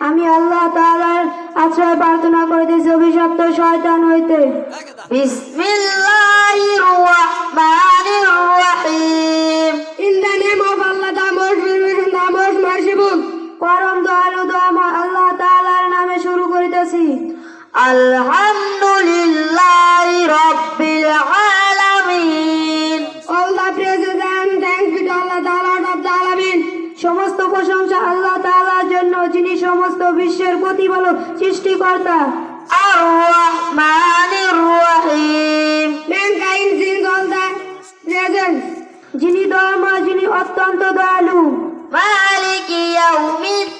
আমি আল্লাহ তাআলার আশ্রয় প্রার্থনা করিতেছি অভিশপ্ত শয়তান হইতে। বিসমিল্লাহ। আলহামদুলিল্লাহি রাব্বিল আলামিন। And thanks be to Allah, the Lord of the Alamin. সমস্ত প্রশংসা আল্লাহ তাআলার জন্য যিনি সমস্ত বিশ্বের প্রতিপালক সৃষ্টিকর্তা। আর রহমানির রহিম। Mankind sings all the praises. যিনি দয়াময় যিনি অত্যন্ত দয়ালু। মালিক ইয়াউমিদ্দিন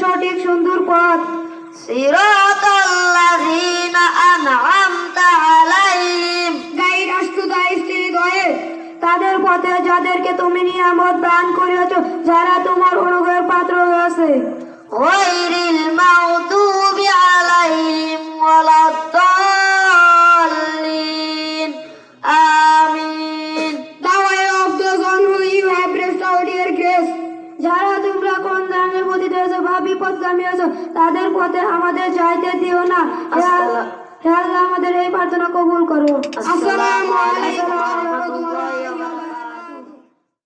সঠিক সুন্দর পথ। সিরাতাল্লাযীনা আন'আমতা আলাইহিম। তাদের পথে যাদেরকে তুমি নিয়ামত দান করেছ যারা তোমার অনুগ্রহের পাত্র হয়েছে গৈরিল পতিত হয়েছো বা বিপদগামী আছো তাদের পথে আমাদের যাইতে দিও না। হে আল্লাহ- আমাদের এই প্রার্থনা কবুল করো। rahmatullahi